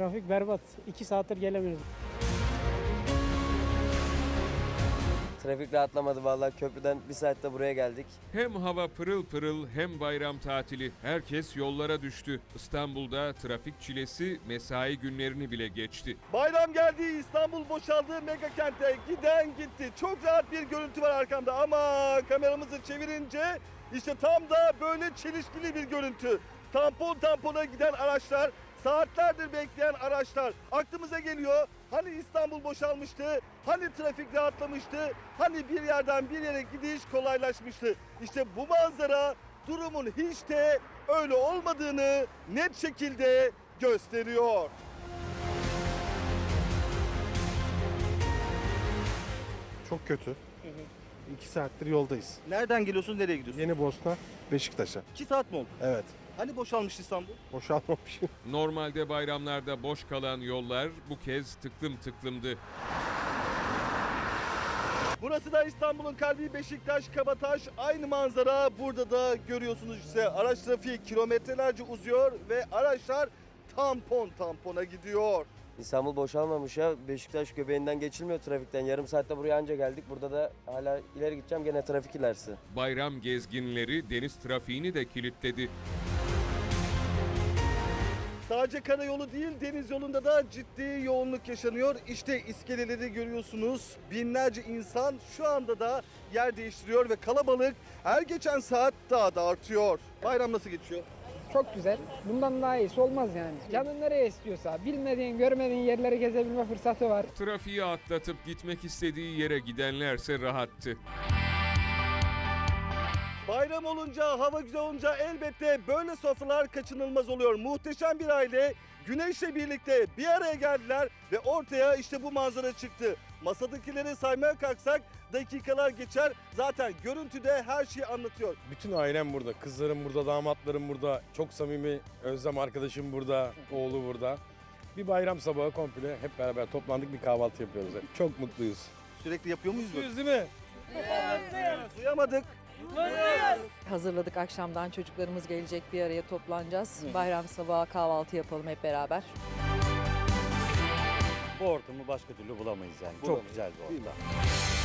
Trafik berbat. 2 saattir gelemiyoruz. Trafik rahatlamadı vallahi köprüden bir saatte buraya geldik. Hem hava pırıl pırıl hem bayram tatili. Herkes yollara düştü. İstanbul'da trafik çilesi mesai günlerini bile geçti. Bayram geldi, İstanbul boşaldı, mega kente giden gitti. Çok rahat bir görüntü var arkamda ama kameramızı çevirince işte tam da böyle çelişkili bir görüntü. Tampon tampona giden araçlar, saatlerdir bekleyen araçlar aklımıza geliyor. Hani İstanbul boşalmıştı, hani trafik rahatlamıştı, hani bir yerden bir yere gidiş kolaylaşmıştı. İşte bu manzara durumun hiç de öyle olmadığını net şekilde gösteriyor. Çok kötü. İki saattir yoldayız. Nereden geliyorsunuz, nereye gidiyorsunuz? Yeni Bosna, Beşiktaş'a. 2 saat mi oldu? Evet. Hani boşalmış İstanbul? Boşalmamış. Normalde bayramlarda boş kalan yollar bu kez tıklım tıklımdı. Burası da İstanbul'un kalbi Beşiktaş, Kabataş. Aynı manzara burada da görüyorsunuz işte. Araç trafiği kilometrelerce uzuyor ve araçlar tampon tampona gidiyor. İstanbul boşalmamış ya. Beşiktaş göbeğinden geçilmiyor trafikten. Yarım saatte buraya anca geldik. Burada da hala ileri gideceğim gene trafik ilerisi. Bayram gezginleri deniz trafiğini de kilitledi. Sadece karayolu değil deniz yolunda da ciddi yoğunluk yaşanıyor. İşte iskeleleri görüyorsunuz. Binlerce insan şu anda da yer değiştiriyor ve kalabalık her geçen saat daha da artıyor. Bayram nasıl geçiyor? Çok güzel. Bundan daha iyisi olmaz yani. Canın nereye istiyorsa, bilmediğin, görmediğin yerleri gezebilme fırsatı var. Trafiği atlatıp gitmek istediği yere gidenlerse rahattı. Bayram olunca, hava güzel olunca elbette böyle sofralar kaçınılmaz oluyor. Muhteşem bir aile güneşle birlikte bir araya geldiler ve ortaya işte bu manzara çıktı. Masadakileri saymaya kalksak dakikalar geçer. Zaten görüntüde her şeyi anlatıyor. Bütün ailem burada. Kızlarım burada, damatlarım burada. Çok samimi Özlem arkadaşım burada, oğlu burada. Bir bayram sabahı komple hep beraber toplandık bir kahvaltı yapıyoruz. Çok mutluyuz. Sürekli yapıyor muyuz? Mutluyuz değil mi? Duyamadık. Hazırladık akşamdan çocuklarımız gelecek bir araya toplanacağız. Bayram sabahı kahvaltı yapalım hep beraber. Bu ortamı başka türlü bulamayız yani. Çok güzel bir Değil mi? ortam.